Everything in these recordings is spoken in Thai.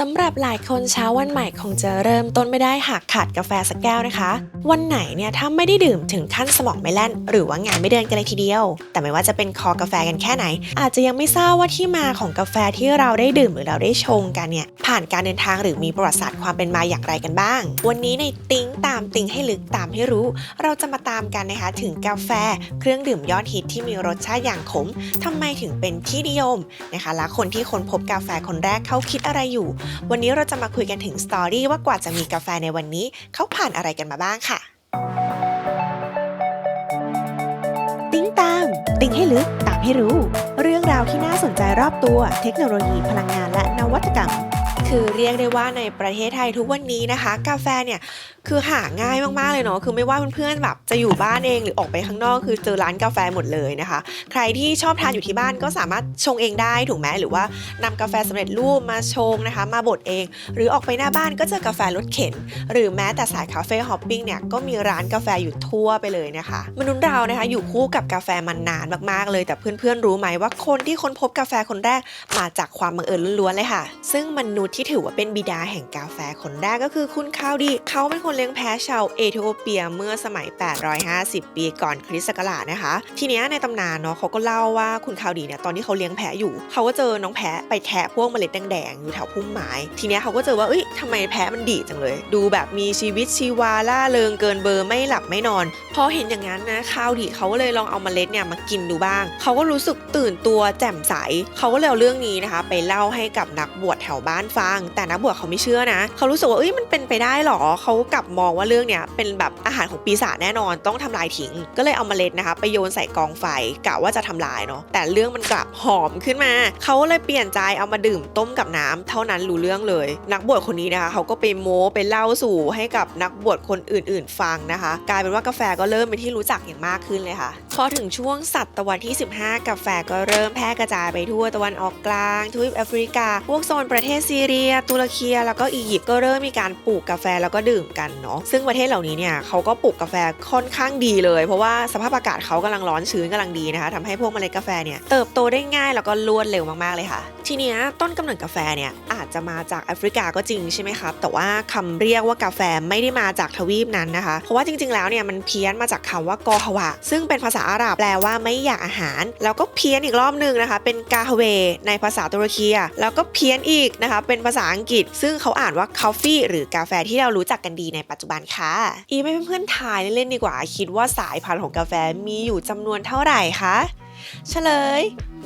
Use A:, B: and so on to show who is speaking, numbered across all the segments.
A: สำหรับหลายคนเช้าวันใหม่คงจะเริ่มต้นไม่ได้หากขาดกาแฟสักแก้วนะคะ วันไหนเนี่ยถ้าไม่ได้ดื่มถึงขั้นสมองไม่แล่น หรือว่างานไม่เดินกันเลยทีเดียว แต่ไม่ว่าจะเป็นคอกาแฟกันแค่ไหน อาจจะยังไม่ทราบว่าที่มาของกาแฟที่เราได้ดื่มหรือเราได้ชงกันเนี่ยผ่านการเดินทางหรือมีประวัติศาสตร์ความเป็นมาอย่างไรกันบ้าง วันนี้ในติ้งตามติ้งให้ลึกตามให้รู้ เราจะมาตามกันนะคะถึงกาแฟ เครื่องดื่มยอดฮิตที่มีรสชาติอย่างขมทำไมถึงเป็นที่นิยมนะคะและคนที่ค้นพบกาแฟคนแรกเขาคิดอะไรอยู่วันนี้เราจะมาคุยกันถึงสตอรี่ว่ากว่าจะมีกาแฟในวันนี้ เขาผ่านอะไรกันมาบ้างค่ะ ติ้งตาม ติ้งให้ลึก ตามให้รู้ เรื่องราวที่น่าสนใจรอบตัว เทคโนโลยีพลังงานและนวัตกรรม คือเรียกได้ว่าในประเทศไทยทุกวันนี้นะคะ กาแฟเนี่ย คือหาง่ายมากๆเลยเนาะคือไม่ว่าเพื่อนๆแบบจะอยู่บ้านเองหรือออกไปข้างนอกคือเจอร้านกาแฟหมดเลยนะคะ ใครที่ชอบทานอยู่ที่บ้านก็สามารถชงเองได้ถูกไหมหรือว่านำกาแฟสำเร็จรูปมาชงนะคะ มาบดเอง หรือออกไปหน้าบ้านก็เจอกาแฟรถเข็น หรือแม้แต่สายคาเฟ่ฮอปปิ้งเนี่ยก็มีร้านกาแฟอยู่ทั่วไปเลยนะคะ มนุษย์เรานะคะอยู่คู่กับกาแฟมานานมากๆเลย แต่เพื่อนๆรู้ไหมว่าคนที่ค้นพบกาแฟคนแรกมาจากความบังเอิญล้วนๆเลยค่ะ ซึ่งมนุษย์ที่ถือว่าเป็นบิดาแห่งกาแฟคนแรกก็คือคุณคาวดีเขาเป็นคนเลี้ยงแพะชาวเอธิโอเปียเมื่อสมัย 850 ปีก่อนคริสต์ศักราชนะคะ ทีเนี้ยในตำนานเนาะเขาก็เล่าว่าคุณคาวดีเนี่ยตอนที่เขาเลี้ยงแพะอยู่ เขาก็เจอน้องแพะไปแคะพวกเมล็ดแดงๆอยู่แถวพุ่มไม้ทีเนี้ยเขาก็เจอว่าเอ้ยทำไมแพะมันดีจังเลย ดูแบบมีชีวิตชีวาล่าเริงเกินเบอร์ไม่หลับไม่นอน พอเห็นอย่างนั้นนะคาวดีเขาก็เลยลองเอาเมล็ดเนี่ยมากินดูบ้าง เขาก็รู้สึกตื่นตัวแจ่มใสเขาก็เลยเอาเรื่องนี้นะคะ ไปเล่าให้กับนักบวชแถวบ้านฟัง แต่นักบวชเขาไม่เชื่อนะ เขารู้สึกว่าเอ้ยมันเป็นไปได้หรอเขากลับมองว่าเรื่องเนี้ยเป็นแบบอาหารของปีศาจแน่นอนต้องทำลายทิ้ง ก็เลยเอาเมล็ดนะคะ ไปโยนใส่กองไฟกะว่าจะทำลายเนาะแต่เรื่องมันกลับหอมขึ้นมา เขาเลยเปลี่ยนใจเอามาดื่มต้มกับน้ำเท่านั้นรู้เรื่องเลย นักบวชคนนี้นะคะเขาก็ไปโม้ไปเล่าสู่ให้กับนักบวชคนอื่น ๆ ฟังนะคะ กลายเป็นว่ากาแฟก็เริ่มเป็นที่รู้จักอย่างมากขึ้นเลยค่ะพอถึงช่วงศตวรรษที่ 15 กาแฟก็เริ่มแพร่กระจายไปทั่วตะวันออกกลางทวีปแอฟริกา พวกโซนประเทศซีเรีย ตุรกีแล้วก็อียิปต์ก็เริ่มมีการปลูกกาแฟแล้วก็ดื่มกันเนาะซึ่งประเทศเหล่านี้เนี่ยเขาก็ปลูกกาแฟค่อนข้างดีเลย เพราะว่าสภาพอากาศเขากำลังร้อนชื้นกำลังดีนะคะทำให้พวกเมล็ดกาแฟเนี่ยเติบโตได้ง่ายแล้วก็รวดเร็วมากๆเลยค่ะ ทีนี้ต้นกำเนิดกาแฟเนี่ยอาจจะมาจากแอฟริกาก็จริงใช่ไหมครับแต่ว่าคำเรียกว่ากาแฟไม่ได้มาจากทวีปนั้นนะคะ เพราะว่าจริง ๆ แล้วเนี่ยมันเพี้ยนมาจากคำว่ากอฮวะ ซึ่งเป็นภาษาอาหรับแปลว่าไม่อยากอาหาร แล้วก็เพี้ยนอีกรอบหนึ่งนะคะ เป็นกาฮเวในภาษาตุรกีแล้วก็เพี้ยนอีกนะคะเป็นภาษาอังกฤษ ซึ่งเขาอ่านว่า coffee หรือกาแฟที่เรารู้จักกันดีในปัจจุบันค่ะ อีไม่เพื่อนๆทายเล่นดีกว่า คิดว่าสายพันธุ์ของกาแฟมีอยู่จำนวนเท่าไหร่คะ เฉลย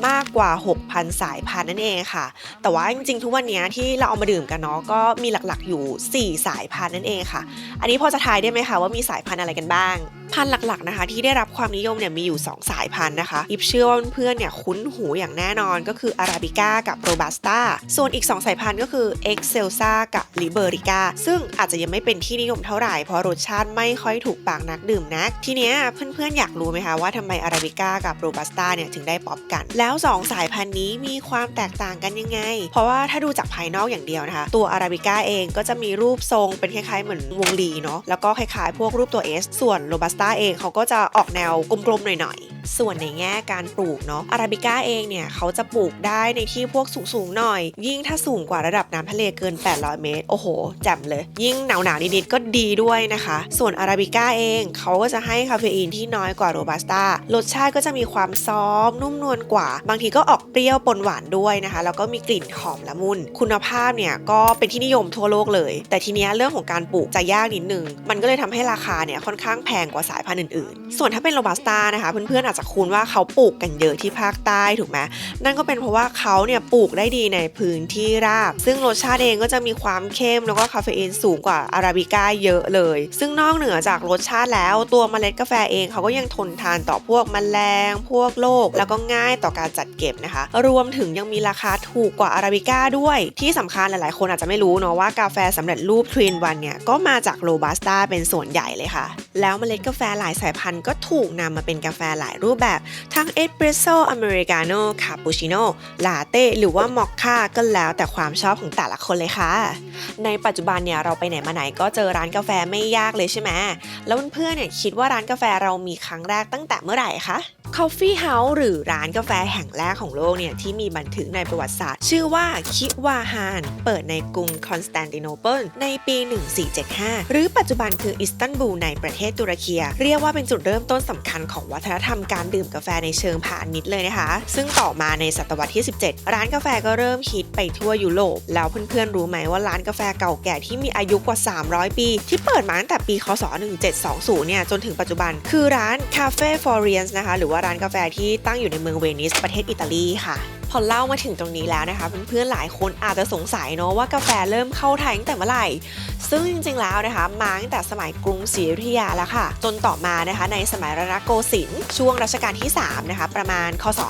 A: มากกว่า 6,000 สายพันธุ์นั่นเองค่ะ แต่ว่าจริงๆ ทุกวันนี้ที่เราเอามาดื่มกันเนาะก็มีหลักๆอยู่ 4 สายพันธุ์นั่นเองค่ะ อันนี้พอจะทายได้ไหมคะว่ามีสายพันธุ์อะไรกันบ้าง พันธุ์หลักๆนะคะ ที่ได้รับความนิยมเนี่ยมีอยู่ 2 สายพันธุ์นะคะอิฟเชื่อว่าเพื่อนๆเนี่ยคุ้นหูอย่างแน่นอนก็คืออาราบิก้ากับโรบัสต้าส่วนอีก 2 สายพันธุ์ก็คือเอ็กเซลซากับลิเบอริก้าซึ่งอาจจะยังไม่เป็นที่นิยมเท่าไหร่เพราะรสชาติไม่ค่อยถูกปากนักดื่มนัก ทีเนี้ยเพื่อนๆอยากรู้ไหมคะว่าทำไมอาราบิก้ากับโรบัสต้าเนี่ยถึงได้ป๊อปกัน แล้ว 2 สายพันธุ์นี้มีความแตกต่างกันยังไง เพราะว่าถ้าดูจากภายนอกอย่างเดียวนะคะ ตัวอาราบิก้าเองก็จะมีรูปทรงเป็นคล้ายๆเหมือนวงลีเนาะแล้วก็คล้ายๆ พวกรูปตัว S ส่วนโรบัสต้าเองเขาก็จะออกแนวกลมๆหน่อยๆ ส่วนในแง่การปลูกเนาะอาราบิก้าเองเนี่ยเขาจะปลูกได้ในที่พวกสูงๆหน่อย ยิ่งถ้าสูงกว่าระดับน้ำทะเลเกิน 800 เมตร โอ้โหแจ่มเลย ยิ่งหนาวๆนิดๆก็ดีด้วยนะคะ ส่วนอาราบิก้าเองเขาก็จะให้คาเฟอีนที่น้อยกว่าโรบัสต้ารสชาติก็จะมีความซอฟนุ่มนวลกว่า บางทีก็ออกเปรี้ยวปนหวานด้วยนะคะ แล้วก็มีกลิ่นหอมละมุน คุณภาพเนี่ยก็เป็นที่นิยมทั่วโลกเลย แต่ทีเนี้ยเรื่องของการปลูกจะยากนิดนึงมันก็เลยทำให้ราคาเนี่ยค่อนข้างแพงกว่าสายพันธุ์อื่นๆ ส่วนถ้าเป็นโรบัสต้านะคะเพื่อนๆอาจจะคุ้นว่าเขาปลูกกันเยอะที่ภาคใต้ถูกไหมนั่นก็เป็นเพราะว่าเขาเนี่ยปลูกได้ดีในพื้นที่ราบ ซึ่งรสชาติเองก็จะมีความเข้มแล้วก็คาเฟอีนสูงกว่าอาราบิก้าเยอะเลย ซึ่งนอกเหนือจากรสชาติแล้วตัวเมล็ดกาแฟเองเขาก็ยังทนทานต่อพวกแมลง พวกโรคแล้วก็ง่ายต่อการจัดเก็บนะคะ รวมถึงยังมีราคาถูกกว่าอาราบิก้าด้วย ที่สำคัญหลายๆ คนอาจจะไม่รู้เนาะว่ากาแฟสำเร็จรูปทรีนวันเนี่ยก็มาจากโรบัสต้าเป็นส่วนใหญ่เลยค่ะแล้วเมล็ดกาแฟหลายสายพันธุ์ก็ถูกนำมาเป็นกาแฟหลายรูปแบบ ทั้งเอสเปรสโซ่อเมริกาโน่คาปูชิโน่ลาเต้หรือว่ามอคค่าก็แล้วแต่ความชอบของแต่ละคนเลยค่ะ ในปัจจุบันเนี่ยเราไปไหนมาไหนก็เจอร้านกาแฟไม่ยากเลยใช่ไหมแล้วเพื่อนๆเนี่ยคิดว่าร้านกาแฟเรามีครั้งแรกตั้งแต่เมื่อไหร่คะ Coffee House หรือร้านกาแฟแห่งแรกของโลกเนี่ยที่มีบันทึกในประวัติศาสตร์ ชื่อว่าคิวาฮาน เปิดในกรุงคอนสแตนติโนเปิลในปี 1475 หรือปัจจุบันคืออิสตันบูลในประเทศตุรกีเรียกว่าเป็นจุดเริ่มต้นสำคัญของวัฒนธรรมการดื่มกาแฟในเชิงพาณิชย์เลยนะคะ ซึ่งต่อมาในศตวรรษที่ 17 ร้านกาแฟก็เริ่มฮิตไปทั่วยุโรปแล้วเพื่อนๆรู้ไหมว่าร้านกาแฟเก่าแก่ที่มีอายุกว่า 300 ปี ที่เปิดมาตั้งแต่ปีคศ 1720 เนี่ยจนถึงปัจจุบัน คือร้าน Cafe f o r e n s นะคะหรือว่าร้านกาแฟที่ตั้งอยู่ในเมืองเวนิสประเทศอิตาลีค่ะ พอเล่ามาถึงตรงนี้แล้วนะคะเพื่อนๆหลายคนอาจจะสงสัยเนาะว่ากาแฟเริ่มเข้าไทยตั้งแต่เมื่อไหร่ ซึ่งจริงๆแล้วนะคะมาตั้งแต่สมัยกรุงศรีอยุธยาแล้วค่ะ จนต่อมานะคะในสมัยรัตนโกสินทร์ช่วงรัชกาลที่3นะคะประมาณคศ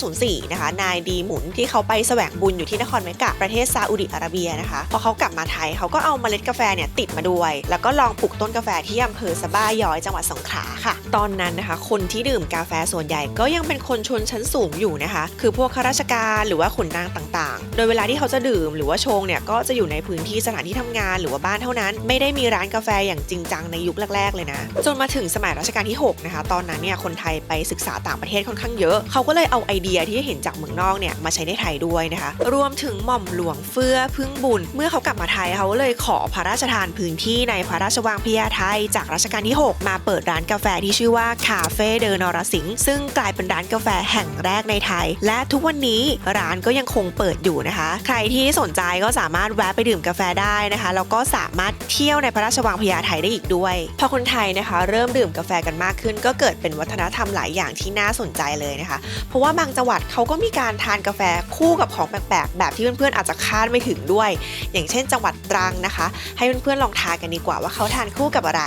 A: 1904 นะคะนายดีหมุนที่เขาไปแสวงบุญอยู่ที่นครเมกะประเทศซาอุดิอาระเบียนะคะพอเขากลับมาไทยเขาก็เอาเมล็ดกาแฟเนี่ยติดมาด้วย แล้วก็ลองปลูกต้นกาแฟที่อำเภอสะบ้าย้อยจังหวัดสงขลาค่ะ ตอนนั้นนะคะ คนที่ดื่มกาแฟส่วนใหญ่ก็ยังเป็นคนชนชั้นสูงอยู่นะคะ คือพวกข้าราชการหรือว่าขุนนางต่างๆ โดยเวลาที่เขาจะดื่มหรือว่าชงเนี่ยก็จะอยู่ในพื้นที่สถานที่ทำงานหรือว่าบ้านเท่านั้น ไม่ได้มีร้านกาแฟอย่างจริงจังในยุคแรก ๆ เลยนะ จนมาถึงสมัยรัชกาลที่ 6 นะคะ ตอนนั้นเนี่ยคนไทยไปศึกษาต่างประเทศค่อนข้างเยอะ เขาก็เลยเอาไอเดียที่เห็นจากเมืองนอกเนี่ยมาใช้ในไทยด้วยนะคะ รวมถึงหม่อมหลวงเฟื่อพึ่งบุญ เมื่อเขากลับมาไทยเขาเลยขอพระราชทานพื้นที่ในพระราชวังพญาไทย จากรัชกาลที่ 6 มาเปิดร้านกาแฟที่ชื่อว่าคาเฟ่เดอนอรสิงซึ่งกลายเป็นร้านกาแฟแห่งแรกในไทย และทุกวันนี้ร้านก็ยังคงเปิดอยู่นะคะ ใครที่สนใจก็สามารถแวะไปดื่มกาแฟได้นะคะแล้วก็สามารถเที่ยวในพระราชวังพญาไทได้อีกด้วย พอคนไทยนะคะ เริ่มดื่มกาแฟกันมากขึ้น ก็เกิดเป็นวัฒนธรรมหลายอย่างที่น่าสนใจเลยนะคะ เพราะว่าบางจังหวัดเขาก็มีการทานกาแฟคู่กับของแปลกๆแบบที่เพื่อนๆอาจจะคาดไม่ถึงด้วย อย่างเช่น จังหวัดตรังนะคะ ให้เพื่อนๆลองทานกันดีกว่าว่าเขาทานคู่กับอะไร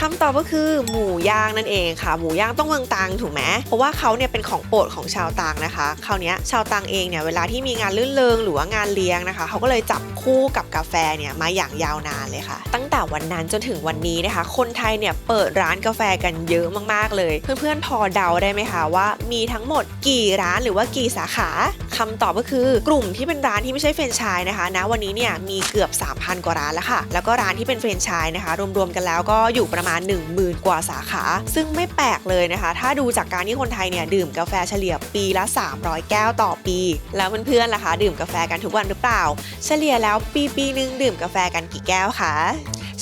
A: คำตอบก็คือหมูย่างนั่นเองค่ะ หมูย่างต้องเมืองตรังถูกไหมเพราะว่าเขาเนี่ยเป็นของโปรดของชาวตรังนะคะคราวนี้ชาวตังเองเนี่ยเวลาที่มีงานลื่นเริงหรือว่างานเลี้ยงนะคะเขาก็เลยจับคู่กับกาแฟเนี่ยมาอย่างยาวนานเลยค่ะ ตั้งแต่วันนั้นจนถึงวันนี้นะคะ คนไทยเนี่ยเปิดร้านกาแฟกันเยอะมากๆเลย เพื่อนๆพอเดาได้ไหมคะว่ามีทั้งหมดกี่ร้านหรือว่ากี่สาขาคำตอบก็คือกลุ่มที่เป็นร้านที่ไม่ใช่แฟรนไชส์นะคะนะวันนี้เนี่ยมีเกือบ 3,000 กว่าร้านแล้วค่ะ แล้วก็ร้านที่เป็นแฟรนไชส์นะคะ รวมๆกันแล้วก็อยู่ประมาณ 10,000 กว่าสาขา ซึ่งไม่แปลกเลยนะคะ ถ้าดูจากการที่คนไทยเนี่ยดื่มกาแฟเฉลี่ยปีละ 300 แก้วต่อปี แล้วเพื่อนๆล่ะคะ ดื่มกาแฟกันทุกวันหรือเปล่า เฉลี่ยแล้วปีปีนึงดื่มกาแฟกันกี่แก้วคะ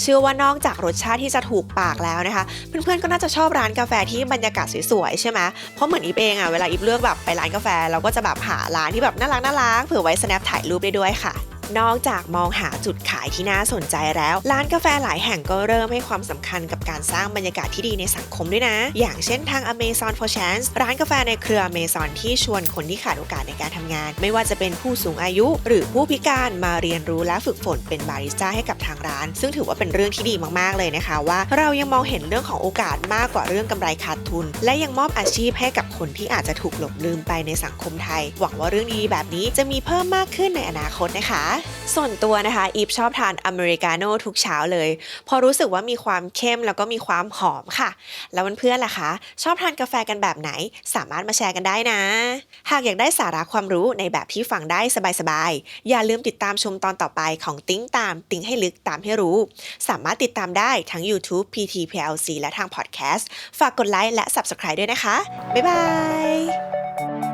A: เชื่อว่านอกจากรสชาติที่จะถูกปากแล้วนะคะ เพื่อนๆก็น่าจะชอบร้านกาแฟที่บรรยากาศสวยๆใช่ไหมเพราะเหมือนอีฟเองอะเวลาอีฟเลือกแบบไปร้านกาแฟเราก็จะแบบหาร้านที่แบบน่ารักน่ารักเผื่อไว้ snap ถ่ายรูปได้ด้วยค่ะ นอกจากมองหาจุดขายที่น่าสนใจแล้ว ร้านกาแฟหลายแห่งก็เริ่มให้ความสำคัญกับการสร้างบรรยากาศที่ดีในสังคมด้วยนะ อย่างเช่นทาง Amazon for Chance ร้านกาแฟในเครือ Amazon ที่ชวนคนที่ขาดโอกาสในการทำงาน ไม่ว่าจะเป็นผู้สูงอายุ หรือผู้พิการมาเรียนรู้และฝึกฝนเป็นบาริสต้าให้กับทางร้าน ซึ่งถือว่าเป็นเรื่องที่ดีมากๆเลยนะคะ ว่าเรายังมองเห็นเรื่องของโอกาสมากกว่าเรื่องกำไรขาดทุน และยังมอบอาชีพให้กับคนที่อาจจะถูกหลงลืมไปในสังคมไทย หวังว่าเรื่องดีๆแบบนี้จะมีเพิ่มมากขึ้นในอนาคตนะคะส่วนตัวนะคะ อีฟชอบทานอเมริกาโน่ทุกเช้าเลย พอรู้สึกว่ามีความเข้มแล้วก็มีความหอมค่ะ แล้วเพื่อนๆล่ะคะ ชอบทานกาแฟกันแบบไหน สามารถมาแชร์กันได้นะ หากอยากได้สาระความรู้ในแบบที่ฟังได้สบายๆ อย่าลืมติดตามชมตอนต่อไปของติ้งตาม ติ้งให้ลึกตามให้รู้ สามารถติดตามได้ทั้ง YouTube PTPLC และทางพอดแคสต์ฝากกดไลค์และ Subscribe ด้วยนะคะ บ๊ายบาย